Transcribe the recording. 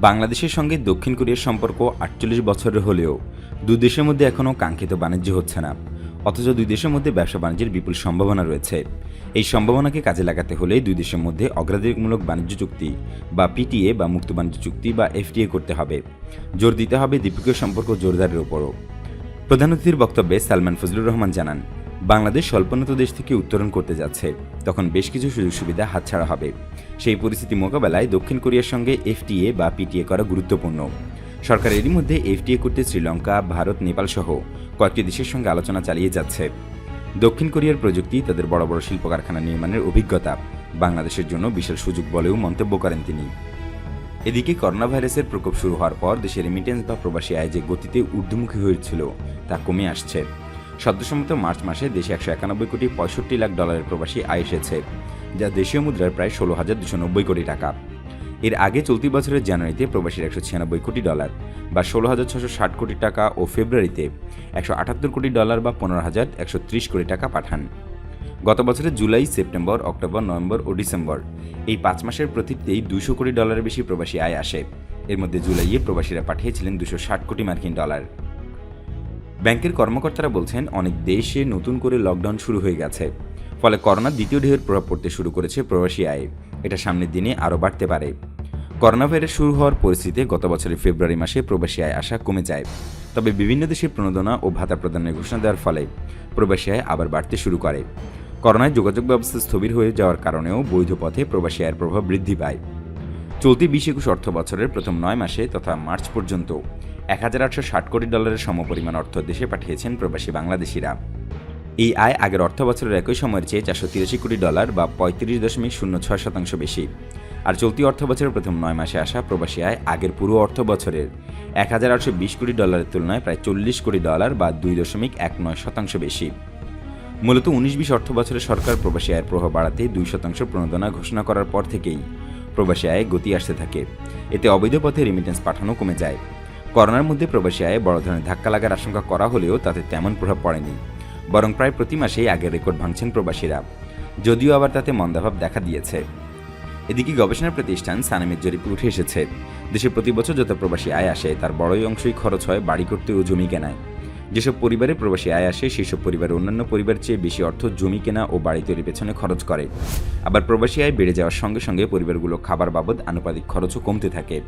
বাংলাদেশের সঙ্গে দক্ষিণ কোরিয়ার সম্পর্ক আটচল্লিশ বছরের হলেও দুই দেশের মধ্যে এখনও কাঙ্ক্ষিত বাণিজ্য হচ্ছে না। অথচ দুই দেশের মধ্যে ব্যবসা বাণিজ্যের বিপুল সম্ভাবনা রয়েছে। এই সম্ভাবনাকে কাজে লাগাতে হলে দুই দেশের মধ্যে অগ্রাধিকারমূলক বাণিজ্য চুক্তি বা পিটিএ বা মুক্ত বাণিজ্য চুক্তি বা এফটিএ করতে হবে। জোর দিতে হবে দ্বিপক্ষীয় সম্পর্ক জোরদারের ওপরও প্রধান অতিথির বক্তব্যে সালমান ফজলুর রহমান জানান বাংলাদেশ স্বল্পোন্নত দেশ থেকে উত্তরণ করতে যাচ্ছে। তখন বেশ কিছু সুযোগ সুবিধা হাতছাড়া হবে। সেই পরিস্থিতি মোকাবেলায় দক্ষিণ কোরিয়ার সঙ্গে এফটিএ বা পিটিএ করা গুরুত্বপূর্ণ। সরকার এরই মধ্যে এফটিএ করতে শ্রীলঙ্কা, ভারত, নেপাল সহ কয়েকটি দেশের সঙ্গে আলোচনা চালিয়ে যাচ্ছে। দক্ষিণ কোরিয়ার প্রযুক্তি, তাদের বড় বড় শিল্প কারখানা নির্মাণের অভিজ্ঞতা, বাংলাদেশের জন্য বিশাল সুযোগ বলেও মন্তব্য করেন তিনি। এদিকে করোনা ভাইরাসের প্রকোপ শুরু হওয়ার পর দেশের রেমিটেন্স বা প্রবাসী আয় যে গতিতে ঊর্ধ্বমুখী হয়েছিল, তা কমে আসছে। সদ্যসম্মত মার্চ মাসে দেশে একশো একানব্বই কোটি পঁয়ষট্টি লাখ ডলারের প্রবাসী আয় এসেছে, যা দেশীয় মুদ্রার প্রায় ষোলো হাজার দুশো নব্বই কোটি টাকা। এর আগে চলতি বছরের জানুয়ারিতে প্রবাসীর একশো ছিয়ানব্বই কোটি ডলার বা ষোলো হাজার ছশো ষাট কোটি টাকা ও ফেব্রুয়ারিতে একশো আটাত্তর কোটি ডলার বা পনেরো হাজার একশো ত্রিশ কোটি টাকা পাঠান। গত বছরের জুলাই, সেপ্টেম্বর, অক্টোবর, নভেম্বর ও ডিসেম্বর এই পাঁচ মাসের প্রতিতেই দুশো কোটি ডলারের বেশি প্রবাসী আয় আসে। এর মধ্যে জুলাইয়ে প্রবাসীরা পাঠিয়েছিলেন দুশো ষাট কোটি মার্কিন ডলার। ব্যাংকের কর্মকর্তারা বলছেন, অনেক দেশে নতুন করে লকডাউন শুরু হয়ে গেছে। ফলে করোনার দ্বিতীয় ঢেউয়ের প্রভাব পড়তে শুরু করেছে প্রবাসী আয়ে। এটা সামনের দিনে আরও বাড়তে পারে। করোনা ভাইরাস শুরু হওয়ার পরিস্থিতিতে গত বছরের ফেব্রুয়ারি মাসে প্রবাসী আয় আসা কমে যায়। তবে বিভিন্ন দেশের প্রণোদনা ও ভাতা প্রদানের ঘোষণা দেওয়ার ফলে প্রবাসী আয় আবার বাড়তে শুরু করে। করোনায় যোগাযোগ ব্যবস্থা স্থবির হয়ে যাওয়ার কারণেও বৈধ পথে প্রবাসী আয়ের প্রভাব বৃদ্ধি পায়। চলতি বিশ একুশ অর্থ বছরের প্রথম নয় মাসে তথা মার্চ পর্যন্ত এক হাজার আটশো ষাট কোটি ডলারের সমপরিমাণ অর্থ দেশে পাঠিয়েছেন প্রবাসী বাংলাদেশিরা। এই আয় আগের অর্থ বছরের একই সময়ের চেয়ে চারশো তিরাশি কোটি ডলার বা পঁয়ত্রিশ দশমিক শূন্য ছয় শতাংশ বেশি। আর চলতি অর্থ বছরের প্রথম নয় মাসে আসা প্রবাসী আয় আগের পুরো অর্থ বছরের এক হাজার আটশো বিশ কোটি ডলারের তুলনায় প্রায় চল্লিশ কোটি ডলার বা দুই দশমিক এক নয় শতাংশ বেশি। মূলত উনিশ বিশ অর্থ বছরে সরকার প্রবাসী আয়ের প্রভাব বাড়াতে দুই শতাংশ প্রণোদনা ঘোষণা করার পর থেকেই প্রবাসী আয়ে গতি আসতে থাকে। এতে অবৈধ পথে রেমিটেন্স পাঠানো কমে যায়। করোনার মধ্যে প্রবাসী আয়ে বড় ধরনের ধাক্কা লাগার আশঙ্কা করা হলেও তাতে তেমন প্রভাব পড়েনি। বরং প্রায় প্রতি মাসেই আগের রেকর্ড ভাঙছেন প্রবাসীরা। যদিও আবার তাতে মন্দাভাব দেখা দিয়েছে। এদিকে গবেষণা প্রতিষ্ঠান সানামের জরিপে উঠে এসেছে, দেশে প্রতি বছর যত প্রবাসী আয় আসে, তার বড়ই অংশই খরচ হয় বাড়ি করতে ও জমি কেনায়। যেসব পরিবারে প্রবাসী আয় আসে, সেসব পরিবারের অন্যান্য পরিবার চেয়ে বেশি অর্থ জমি কেনা ও বাড়ি তৈরির পেছনে খরচ করে। আবার প্রবাসী আয় বেড়ে যাওয়ার সঙ্গে সঙ্গে পরিবারগুলো খাবার বাবদ আনুপাতিক খরচও কমতে থাকে।